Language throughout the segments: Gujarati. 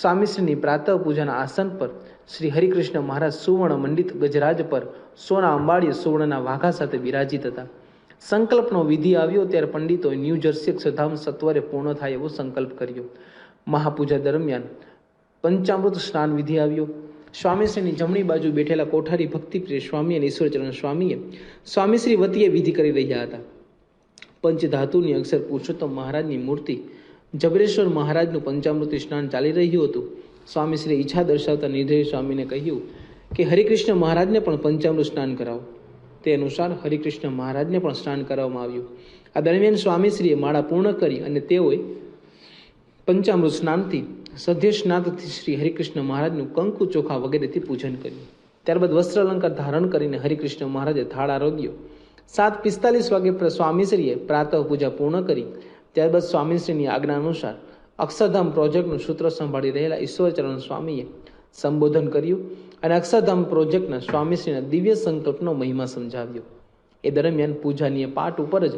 સ્વામીશ્રીની પ્રાતઃ પૂજાના આસન પર શ્રી હરિકૃષ્ણ મહારાજ સુવર્ણ મંડિત ગજરાજ પર સોના અંબાડીએ સુવર્ણના વાઘા સાથે બિરાજિત હતા. સંકલ્પનો વિધિ આવ્યો ત્યારે પંડિતોએ ન્યૂ જર્સી અક્ષરધામ સત્વરે પૂર્ણ થાય એવો સંકલ્પ કર્યો. મહાપૂજા દરમિયાન પંચામૃત સ્નાન વિધિ આવ્યો. સ્વામીશ્રીની જમણી બાજુ બેઠેલા કોઠારી ભક્તિપ્રિય સ્વામી અને ઈશ્વરચરણ સ્વામીએ સ્વામીશ્રી વતીએ વિધિ કરી રહ્યા હતા. પંચધાતુની અક્ષર પુરુષોત્તમ મહારાજની મૂર્તિ જબરેશ્વર મહારાજનું પંચામૃતિ સ્નાન ચાલી રહ્યું હતું. સ્વામીશ્રી ઈચ્છા દર્શાવતા નિર્ધય સ્વામીને કહ્યું કે હરિકૃષ્ણ મહારાજને પણ પંચામૃત સ્નાન કરાવો. તે અનુસાર હરિકૃષ્ણ મહારાજને પણ સ્નાન કરાવવામાં આવ્યું. આ દરમિયાન સ્વામીશ્રીએ માળા પૂર્ણ કરી અને તેઓએ પંચામૃત સ્નાનથી સધ્ય સ્નાનથી શ્રી હરિકૃષ્ણ મહારાજનું કંકુ ચોખા વગેરેથી પૂજન કર્યું. ત્યારબાદ વસ્ત્ર અલંકાર ધારણ કરીને હરિકૃષ્ણ મહારાજે થાળ આરોગ્યો. સાત પિસ્તાલીસ વાગે સ્વામીશ્રીએ પ્રાતઃ પૂજા પૂર્ણ કરી ત્યારબાદ સ્વામીશ્રીની આજ્ઞા અનુસાર અક્ષરધામ પ્રોજેક્ટનું સૂત્ર સંભાળી રહેલા ઈશ્વરચરણ સ્વામીએ સંબોધન કર્યું અને અક્ષરધામ પ્રોજેક્ટના સ્વામીશ્રીના દિવ્ય સંકલ્પનો મહિમા સમજાવ્યો. એ દરમિયાન પૂજાનીય પાઠ ઉપર જ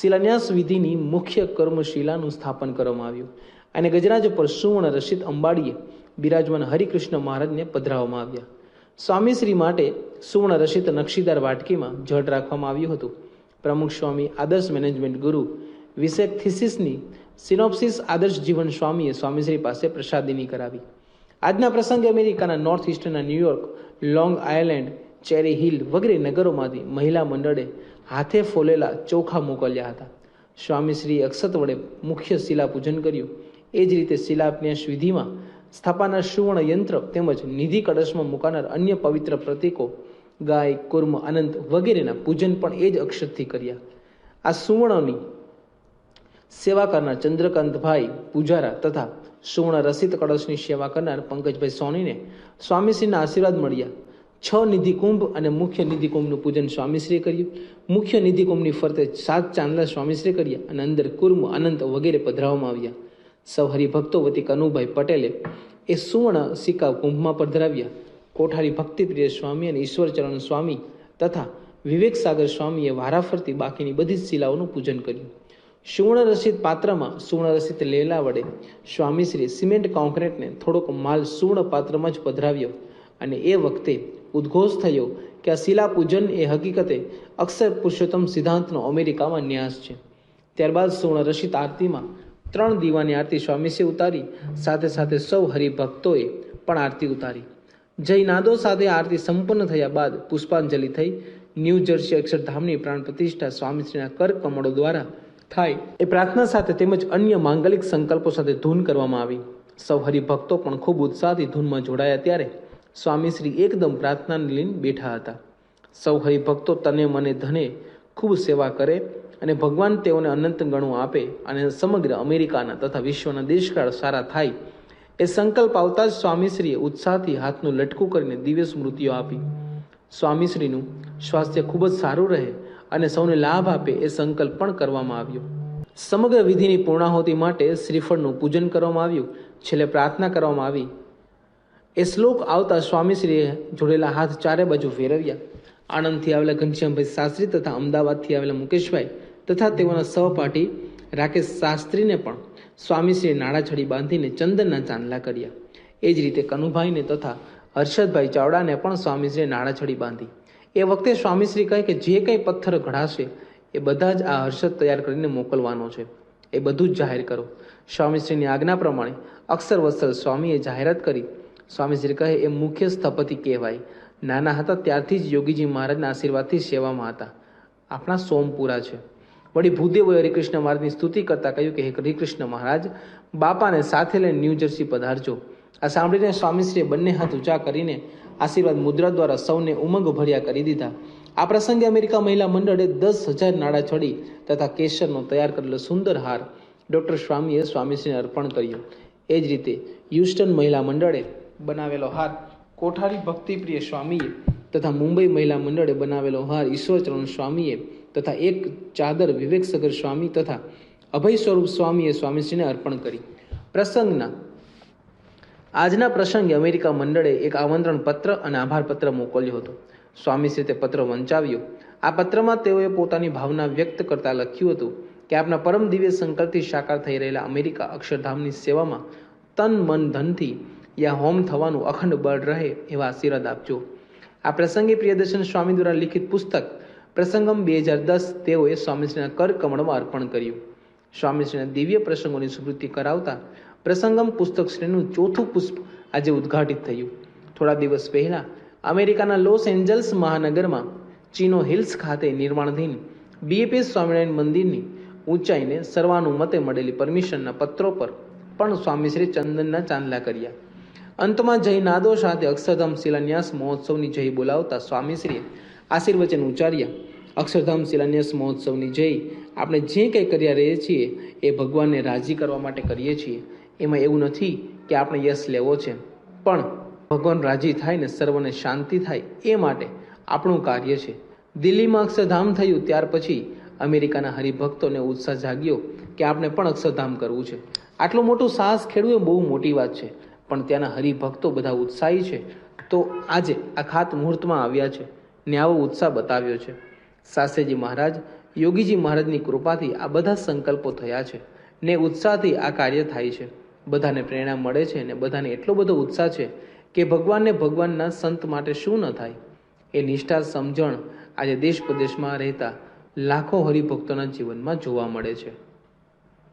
શિલાન્યાસ વિધિની મુખ્ય કર્મશિલાનું સ્થાપન કરવામાં આવ્યું અને ગજરાજ પર સુવર્ણ રસિત અંબાડીએ બિરાજમાન હરિકૃષ્ણ મહારાજને પધરાવવામાં આવ્યા. સ્વામીશ્રી માટે સુવર્ણ રસિત નક્ષીદાર વાટકીમાં જળ રાખવામાં આવ્યું હતું. પ્રમુખ સ્વામી આદર્શ મેનેજમેન્ટ ગુરુ વિશેક થિસિસની સિનોપ્સિસ આદર્શ જીવન સ્વામીએ સ્વામીશ્રી પાસે પ્રસાદીની કરાવી. આજના પ્રસંગે અમેરિકાના north ઇસ્ટના New York Long Island Cherry Hill વગેરે નગરોમાંથી મહિલા મંડળે હાથે ફોલેલા ચોખા મોકલ્યા હતા. સ્વામીશ્રી અક્ષત વડે મુખ્ય શિલા પૂજન કર્યું. એ જ રીતે શિલાન્યાસ વિધિમાં સ્થાપાના સુવર્ણ યંત્ર તેમજ નિધિ કળશમાં મુકાનાર અન્ય પવિત્ર પ્રતીકો, ગાય, કુર્મ, અનંત વગેરેના પૂજન પણ એ જ અક્ષતથી કર્યા. આ સુવર્ણની સેવા કરનાર ચંદ્રકાંતભાઈ પૂજારા તથા સુવર્ણ રસિત કળશની સેવા કરનાર પંકજભાઈ સોનીને સ્વામીશ્રીના આશીર્વાદ મળ્યા. છ નિધિકુંભ અને મુખ્ય નિધિકુંભનું પૂજન સ્વામીશ્રીએ કર્યું. મુખ્ય નિધિકુંભની ફરતે સાત ચાંદલા સ્વામીશ્રીએ કર્યા અને અંદર કુર્મ, અનંત વગેરે પધરાવવામાં આવ્યા. સૌ હરિભક્તો વતી કનુભાઈ પટેલે એ સુવર્ણ સિક્કા કુંભમાં પધરાવ્યા. કોઠારી ભક્તિપ્રિય સ્વામી અને ઈશ્વરચરણ સ્વામી તથા વિવેક સાગર સ્વામીએ વારાફરતી બાકીની બધી જ શિલાઓનું પૂજન કર્યું. સુવર્ણ રસિત પાત્રમાં સુવર્ણરસિત લેલા વડે સ્વામીશ્રી સિમેન્ટ કોન્ક્રીટને થોડોક માલ સુવર્ણ પાત્રમાં જ પધરાવ્યો અને એ વખતે ઉદ્ઘોષ થયો કે આ શિલા પૂજન એ હકીકતે અક્ષર પુરુષોત્તમ સિદ્ધાંતનો અમેરિકામાં ન્યાસ છે. ત્યારબાદ સુવર્ણરસિત આરતીમાં ત્રણ દીવાની આરતી સ્વામીશ્રી ઉતારી, સાથે સાથે સૌ હરિભક્તોએ પણ આરતી ઉતારી. જય નાદો સાથે આરતી સંપન્ન થયા બાદ પુષ્પાંજલિ થઈ. ન્યૂ જર્સી અક્ષરધામની પ્રાણ પ્રતિષ્ઠા સ્વામીશ્રીના કર કમળો દ્વારા થાય. એ પ્રાર્થના સાથે તેમજ અન્ય માંગલિક સંકલ્પો સાથે ધૂન કરવામાં આવી. સૌ હરિભક્તો પણ ખૂબ ઉત્સાહથી ધૂનમાં જોડાયા ત્યારે સ્વામીશ્રી એકદમ પ્રાર્થનાને લઈને બેઠા હતા. સૌ હરિભક્તો તને, મને, ધને ખૂબ સેવા કરે અને ભગવાન તેઓને અનંત ગણું આપે અને સમગ્ર અમેરિકાના તથા વિશ્વના દેશકાળ સારા થાય. એ સંકલ્પ આવતા જ સ્વામીશ્રીએ ઉત્સાહથી હાથનું લટકું કરીને દિવ્ય સ્મૃતિઓ આપી. સ્વામીશ્રીનું સ્વાસ્થ્ય ખૂબ જ સારું રહે અને સૌને લાભ આપે એ સંકલ્પ પણ કરવામાં આવ્યો. સમગ્ર વિધિની પૂર્ણાહુતિ માટે શ્રીફળનું પૂજન કરવામાં આવ્યું. છેલ્લે પ્રાર્થના કરવામાં આવી. એ શ્લોક આવતા સ્વામીશ્રીએ જોડેલા હાથ ચારે બાજુ ફેરવ્યા. આણંદથી આવેલા ઘનશ્યામભાઈ શાસ્ત્રી તથા અમદાવાદથી આવેલા મુકેશભાઈ તથા તેઓના સહપાઠી રાકેશ શાસ્ત્રીને પણ સ્વામીશ્રીએ નાળાછડી બાંધીને ચંદનના ચાંદલા કર્યા. એ જ રીતે કનુભાઈને તથા હર્ષદભાઈ ચાવડાને પણ સ્વામીશ્રીએ નાળાછડી બાંધી. એ વખતે સ્વામીશ્રી કહે કે જે કંઈ પથ્થર ઘડાશે, એ બધા જ આ હર્ષદ તૈયાર કરીને મોકલવાનો છે. એ બધું જ જાહેર કરો. સ્વામીશ્રીની આજ્ઞા પ્રમાણે અક્ષર વસ્ત્ર સ્વામીએ જાહેરાત કરી. સ્વામીશ્રી કહે, એ મુખ્ય સ્થપતિ કહેવાય. નાના હતા ત્યારથી જ યોગીજી મહારાજના આશીર્વાદથી સેવામાં હતા. આપણા સોમપુરા છે. વળી ભૂદેવોએ હરિકૃષ્ણ મહારાજની સ્તુતિ કરતા કહ્યું કે, હે હરિકૃષ્ણ મહારાજ, બાપાને સાથે લઈને ન્યૂજર્સી પધારજો. આ સાંભળીને સ્વામીશ્રીએ બંને હાથ ઊંચા કરીને આશીર્વાદ મુદ્રા દ્વારા સૌને ઉમંગ ભર્યા કરી દીધા. આ પ્રસંગે અમેરિકા મહિલા મંડળે દસ હજાર નાણાં છડી તથા કેસરનો તૈયાર કરેલો સુંદર હાર ડૉક્ટર સ્વામીએ સ્વામીશ્રીને અર્પણ કર્યો. એ જ રીતે હ્યુસ્ટન મહિલા મંડળે બનાવેલો હાર કોઠારી ભક્તિપ્રિય સ્વામીએ તથા મુંબઈ મહિલા મંડળે બનાવેલો હાર ઈશ્વરચરણ સ્વામીએ તથા એક ચાદર વિવેક સગર સ્વામી તથા અભય સ્વરૂપ સ્વામીએ સ્વામીશ્રીને અર્પણ કરી. પ્રસંગના આજના પ્રસંગે અમેરિકા મંડળે એક આમંત્રણ પત્ર અને આભાર પત્ર મોકલ્યો હતો. સ્વામીશ્રી તે પત્ર વંચાવ્યો. આ પત્રમાં તેઓએ પોતાની ભાવના વ્યક્ત કરતા લખ્યું હતું કે આપના પરમ દિવ્ય સંકલ્પથી સાકાર થઈ રહેલા અમેરિકા અક્ષરધામની સેવામાં તન મન ધનથી યા હોમ થવાનું અખંડ બળ રહે એવા આશીર્વાદ આપજો. આ પ્રસંગે પ્રિયદર્શન સ્વામી દ્વારા લિખિત પુસ્તક પ્રસંગમ બે હજાર દસ તેઓએ સ્વામીશ્રીના કર કમળમાં અર્પણ કર્યું. સ્વામીશ્રીના દિવ્ય પ્રસંગોની સ્મૃતિ કરાવતા પ્રસંગમ પુસ્તક શ્રેણીનું ચોથું પુષ્પ આજે ઉદ્ઘાટિત થયું. થોડા દિવસ પહેલા અમેરિકાના લોસ એન્જલ્સ મહાનગરમાં ચીનો હિલ્સ ખાતે નિર્માણાધીન બીએપીએસ સ્વામિનારાયણ મંદિરની ઊંચાઈને સર્વાનુમતે મળેલી પરમિશનના પત્રો પર પણ સ્વામીશ્રી ચંદનના ચાંદલા કર્યા. અંતમાં જય નાદો સાથે અક્ષરધામ શિલાન્યાસ મહોત્સવની જય બોલાવતા સ્વામીશ્રીએ આશીર્વચન ઉચ્ચાર્યા. અક્ષરધામ શિલાન્યાસ મહોત્સવની જય આપણે જે કંઈ કર્યા રહીએ છીએ એ ભગવાનને રાજી કરવા માટે કરીએ છીએ. એમાં એવું નથી કે આપણે યશ લેવો છે. પણ ભગવાન રાજી થાય ને સર્વને શાંતિ થાય એ માટે આપણું કાર્ય છે. દિલ્હીમાં અક્ષરધામ થયું ત્યાર પછી અમેરિકાના હરિભક્તોને ઉત્સાહ જાગ્યો કે આપણે પણ અક્ષરધામ કરવું છે. આટલું મોટું સાહસ ખેડવું એ બહુ મોટી વાત છે. પણ ત્યાંના હરિભક્તો બધા ઉત્સાહી છે. તો આજે આ ખાત મુહૂર્તમાં આવ્યા છે. ને આવો ઉત્સાહ બતાવ્યો છે. શાસ્ત્રીજી મહારાજ, યોગીજી મહારાજની કૃપાથી આ બધા સંકલ્પો થયા છે ને ઉત્સાહથી આ કાર્ય થાય છે. બધાને પ્રેરણા મળે છે અને બધાને એટલો બધો ઉત્સાહ છે કે ભગવાનને ભગવાનના સંત માટે શું ન થાય? એ નિષ્ઠા, સમજણ આજે દેશ પ્રદેશમાં રહેતા લાખો હરિભક્તોના જીવનમાં જોવા મળે છે.